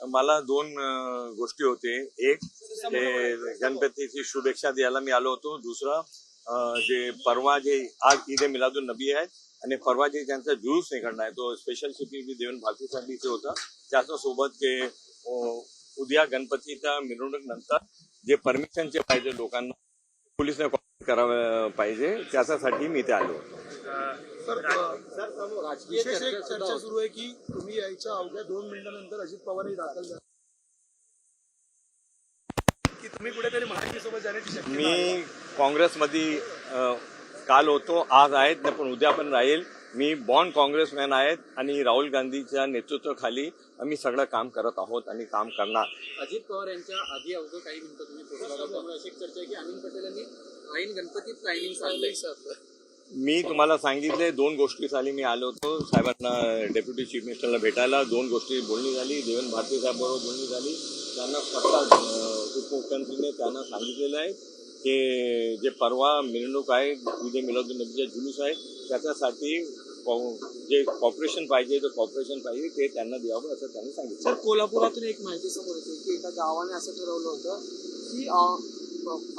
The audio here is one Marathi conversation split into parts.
मला दोन गोष्टी होते. एक गणपतीची शुभेच्छा द्यायला मी आलो होतो. दुसरं जे परवा जे आज ईद ए नबी आहे आणि परवा जे त्यांचा जुलूस निघणार आहे तो स्पेशल शिपिंग देवेंद्र भारतीसाठी इथे होता. त्याच्या सोबत ते उद्या गणपतीच्या मिरवणूक नंतर जे परमिशनचे पाहिजे लोकांना पोलिसने कॉन्टॅक्ट करावं पाहिजे. त्याच्यासाठी मी इथे आलो होतो. सर एक चर्चा सुरू आहे की तुम्ही यायच्या अवघ्या दोन मिनिटांनंतर अजित पवारही दाखल झाले. की तुम्ही कुठेतरी जाण्याची शक्यता. मी काँग्रेसमध्ये काल होतो आज आहेत न पण उद्या पण राहील. मी बॉन्ड काँग्रेसमॅन आहेत आणि राहुल गांधीच्या नेतृत्वाखाली आम्ही सगळं काम करत आहोत आणि काम करणार. अजित पवार यांच्या आधी अवघं काही मिनिटं तुम्ही अशी चर्चा आहे की अनिल पटेल यांनी ऐन गणपतीत टायमिंग सांगलंय मी तुम्हाला सांगितले दोन गोष्टी साली मी आलो होतो. साहेबांना डेप्युटी चीफ मिनिस्टरला भेटायला दोन गोष्टी बोलणी झाली देवेंद्र भारती साहेबबरोबर बोलणी झाली. त्यांना स्वतः उपमुख्यमंत्रीने त्यांना सांगितलेलं आहे की जे परवा मिरवणूक आहे विजय मिलादुल जुलूस आहे त्याच्यासाठी जे कॉपरेशन पाहिजे जे कॉपरेशन पाहिजे ते त्यांना द्यावं असं त्यांनी सांगितलं. सर कोल्हापुरातून एक माहिती समोर येते की एका गावाने असं ठरवलं होतं की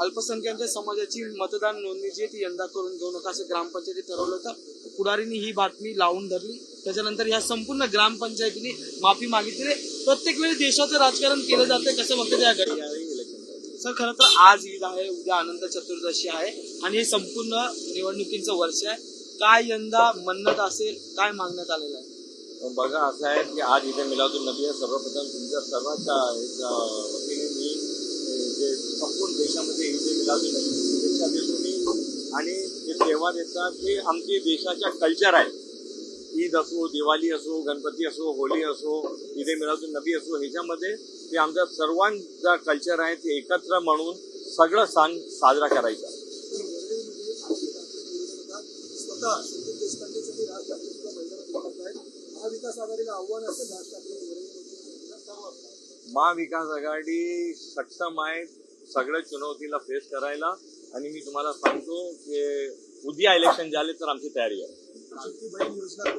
अल्पसंख्याक समाजाची मतदान नोंदणी जी आहे ती यंदा करून घेऊ नका असं ग्रामपंचायती ठरवलं होतं. पुढारीने ही बातमी लावून धरली. त्याच्यानंतर या संपूर्ण ग्रामपंचायतीने माफी मागितली. प्रत्येक वेळी देशाचं राजकारण केलं जातं कसं बघतं त्या घरी सर खरं तर आज ईद आहे उद्या अनंत चतुर्दशी आहे आणि हे संपूर्ण निवडणुकीचं वर्ष आहे. काय यंदा म्हणणं असेल काय मागण्यात आलेलं आहे? बघा असं आहे की आज इथे मिलादुल नबी आहे. सर्वप्रथम तुमच्या सर्वांच्या जे संपूर्ण देशामध्ये इथे मिलादुल नबीची शुभेच्छा देतो मी आणि जे तेव्हा देतात ते आमची देशाच्या कल्चर आहे. ईद असो दिवाळी असो गणपती असो होली असो ईदे मिलादुल नबी असो ह्याच्यामध्ये ते आमचा सर्वांचा कल्चर आहे. ते एकत्र म्हणून सगळं सण साजरा करायचा. महाविकास आघाडीला आव्हान असेल राज ठाकरे महाविकास आघाडी सक्षम आहे सगळ्या चुनौतीला फेस करायला. आणि मी तुम्हाला सांगतो की उद्या इलेक्शन झाले तर आमची तयारी आहे.